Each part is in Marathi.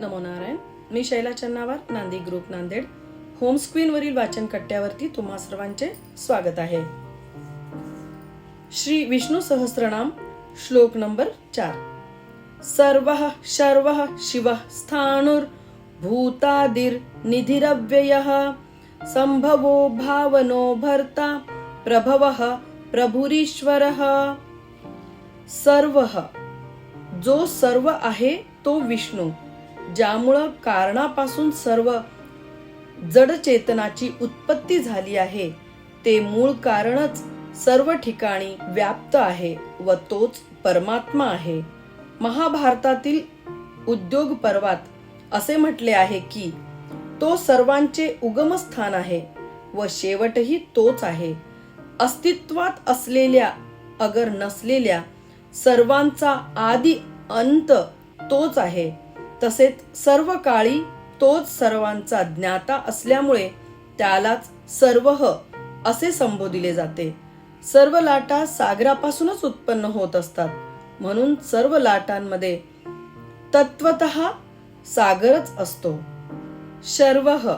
नमो नारायण. मी Shaila Channawar Nandi group Nanded. Home screen वरील वाचन कट्ट्यावरती तुम्हा सर्वांचे स्वागत आहे. श्री विष्णू सहस्रनाम श्लोक नंबर चार. सर्व शर्व शिव स्थाणुर भूतादिर निधिरव्यय संभवो भावनो भर्ता प्रभव प्रभुरीश्वर। सर्व जो सर्व आहे तो विष्णू। ज्यामुळं कारणापासून सर्व जडचेतनाची उत्पत्ती झाली आहे. ते मूळ कारणच सर्व ठिकाणी व्याप्त आहे व तोच परमात्मा आहे. महाभारतातील उद्योग पर्वात असे म्हटले आहे की तो सर्वांचे उगमस्थान आहे व शेवटही तोच आहे. अस्तित्वात असलेल्या अगर नसलेल्या सर्वांचा आदी अंत तोच आहे. तसेच सर्व काळी तोच सर्वांचा ज्ञाता असल्यामुळे त्यालाच सर्वह असे संबोधिले जाते. सर्व लाटा सागरापासूनच उत्पन्न होत असतात. म्हणून सर्व लाटांमध्ये तत्वत सागरच असतो. शर्वह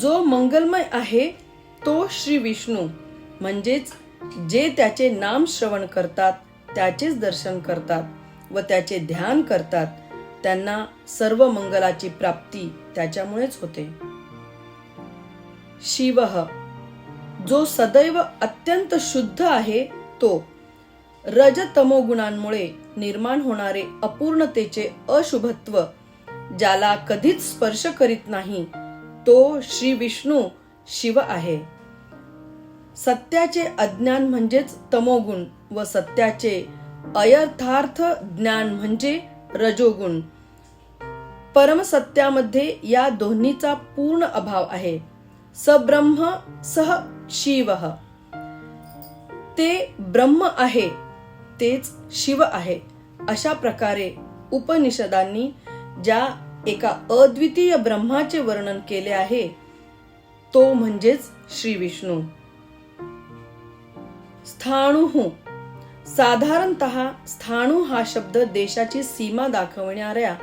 जो मंगलमय आहे तो श्री विष्णू म्हणजेच जे त्याचे नाम श्रवण करतात त्याचेच दर्शन करतात व त्याचे ध्यान करतात. त्यांना सर्व मंगलाची प्राप्ती त्याच्यामुळेच होते. शिव जो सदैव अत्यंत शुद्ध आहे तो रजतमो गुणांमुळे निर्माण होणारे अपूर्णतेचे अशुभत्व ज्याला कधीच स्पर्श करीत नाही तो श्री विष्णू शिव आहे. सत्याचे अज्ञान म्हणजेच तमोगुण व सत्याचे अयर्थार्थ ज्ञान म्हणजे रजोगुण. परमसत्यामध्ये या दोन्हीचा पूर्ण अभाव आहे. सब्रह्म सह शिव. ते ब्रह्म आहे तेच शिव आहे अशा प्रकारे उपनिषदांनी ज्या एका अद्वितीय ब्रह्माचे वर्णन केले आहे तो म्हणजेच श्री विष्णू. स्थाणू. साधारणतः स्थाणू हा शब्द देशाची सीमा दाखवणाऱ्या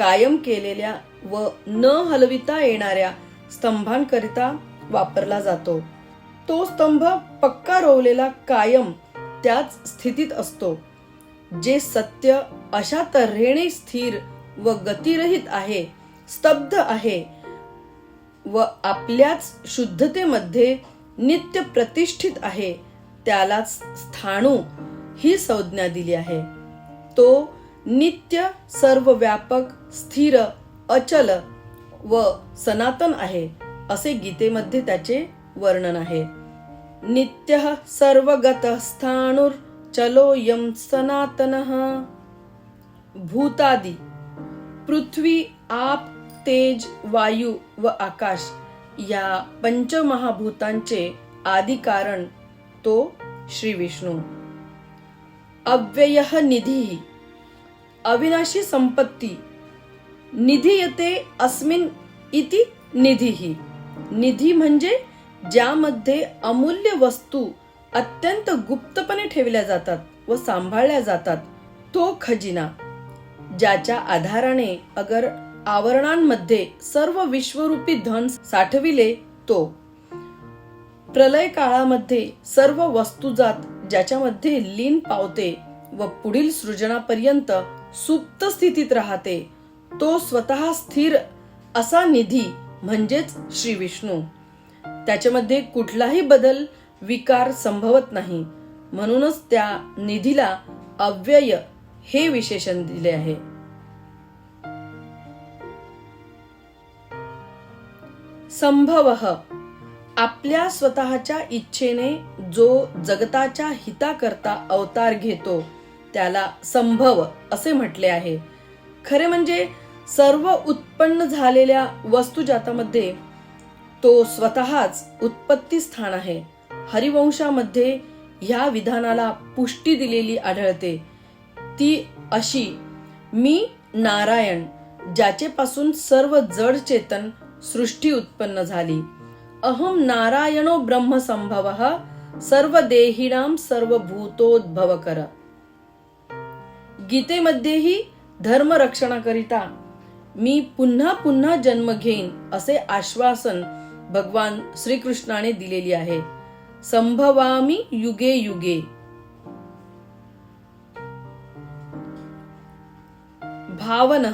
कायम केलेल्या व न हलविता येणाऱ्या स्तंभांकरिता वापरला जातो. तो स्तंभ पक्का रोवलेला कायम त्याच स्थितीत असतो जे सत्य अशा तऱ्हेने स्थिर व गतिरहित आहे स्तब्ध आहे व आपल्याच शुद्धतेमध्ये नित्य प्रतिष्ठित आहे त्यालाच स्थाणू ही संज्ञा दिली आहे. तो नित्य सर्व व्यापक स्थिर अचल व सनातन आहे असे गीतेमध्ये त्याचे वर्णन आहे. नित्य सर्वगत स्थाणुर चलो यम सनातन। भूतादी पृथ्वी आप तेज वायू व आकाश या पंचमहाभूतांचे आदी कारण तो श्री विष्णू अव्यय निधी अविनाशी संपत्ती. निधी येते अस्मिन इति निधी निधी म्हणजे ज्यामध्ये अमूल्य वस्तू अत्यंत गुप्तपणे ठेवल्या जातात व सांभाळल्या जातात. तो खजिना. ज्याच्या आधाराने अगर आवरणांमध्ये सर्व विश्वरूपी धन साठविले तो. प्रलय काळामध्ये सर्व वस्तुजात ज्याच्यामध्ये लीन पावते व पुढील सृजनापर्यंत सुप्त स्थितीत राहते. तो स्वतः स्थिर असा निधी म्हणजेच श्री विष्णू. त्याच्यामध्ये कुठलाही बदल विकार संभवत नाही. म्हणूनच त्या निधीला अव्यय हे विशेषण दिले आहे. संभव आपल्या स्वतःच्या इच्छेने जो जगताच्या हिताकरता अवतार घेतो त्याला संभव असे म्हटले आहे. खरे म्हणजे सर्व उत्पन्न झालेल्या वस्तुजातामध्ये तो स्वतःच उत्पत्ती स्थान आहे. हरिवंशामध्ये ह्या विधानाला पुष्टी दिलेली आढळते. ती अशी मी नारायण ज्याचेपासून सर्व जड चेतन सृष्टी उत्पन्न झाली. अहम नारायणो ब्रह्म संभव सर्व देहिणाम सर्व भूतोद्भव कर गीतेमध्येही धर्म रक्षणाकरिता मी पुन्हा पुन्हा जन्म घेईन असे आश्वासन भगवान श्रीकृष्णाने दिलेली आहे. संभवामी युगे युगे. भावन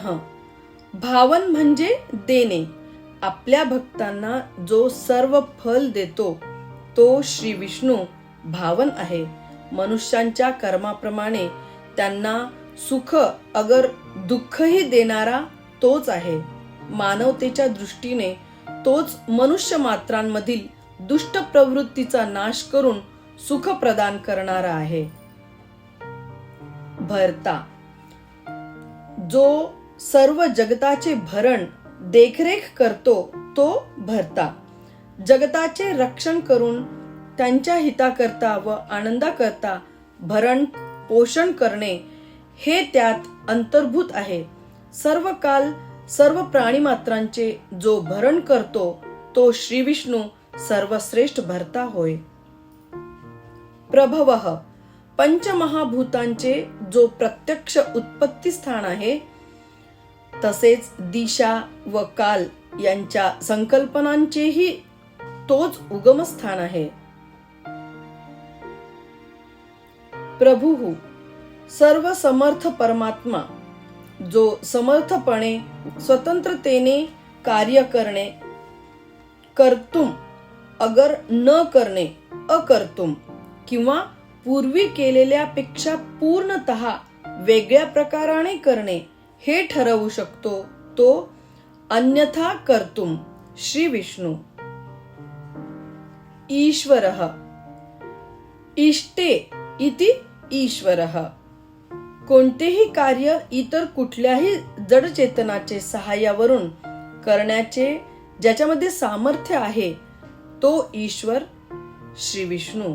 भावन म्हणजे देणे. आपल्या भक्तांना जो सर्व फल देतो तो श्री विष्णू भावन आहे. मनुष्यांच्या कर्माप्रमाणे त्यांना सुख अगर दुःखही देणारा तोच आहे. मानवतेच्या दृष्टीने तोच मनुष्य मात्रांमधील दुष्ट प्रवृत्तीचा नाश करून सुख प्रदान करणारा आहे. भरता. जो सर्व जगताचे भरण देखरेख करतो तो भरता. जगताचे रक्षण करून त्यांच्या हिताकरता व आनंदाकरता भरण पोषण करणे हे त्यात अंतर्भूत आहे. सर्व काल सर्व प्राणीमात्रांचे जो भरण करतो तो श्री विष्णू सर्वश्रेष्ठ भरता होय. प्रभव पंचमहाभूतांचे जो प्रत्यक्ष उत्पत्ती स्थान आहे तसेच दिशा व काल यांच्या संकल्पनांचेही तोच उगमस्थान आहे. प्रभू सर्व समर्थ परमात्मा जो समर्थपणे स्वतंत्रतेने कार्य करणे करतुम अगर न करणे अकर्तुम किंवा पूर्वी केलेल्यापेक्षा पूर्णतः वेगळ्या प्रकाराने करणे हे ठरवू शकतो तो अन्यथा कर्तुम श्री विष्णू. ईश्वर. इष्टे इति ईश्वर. कोणतेही कार्य इतर कुठल्याही जड चेतनाचे सहाय्यावरून करण्याचे ज्याच्यामध्ये सामर्थ्य आहे तो ईश्वर श्री विष्णू.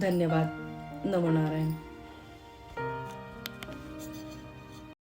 धन्यवाद. नमनारायण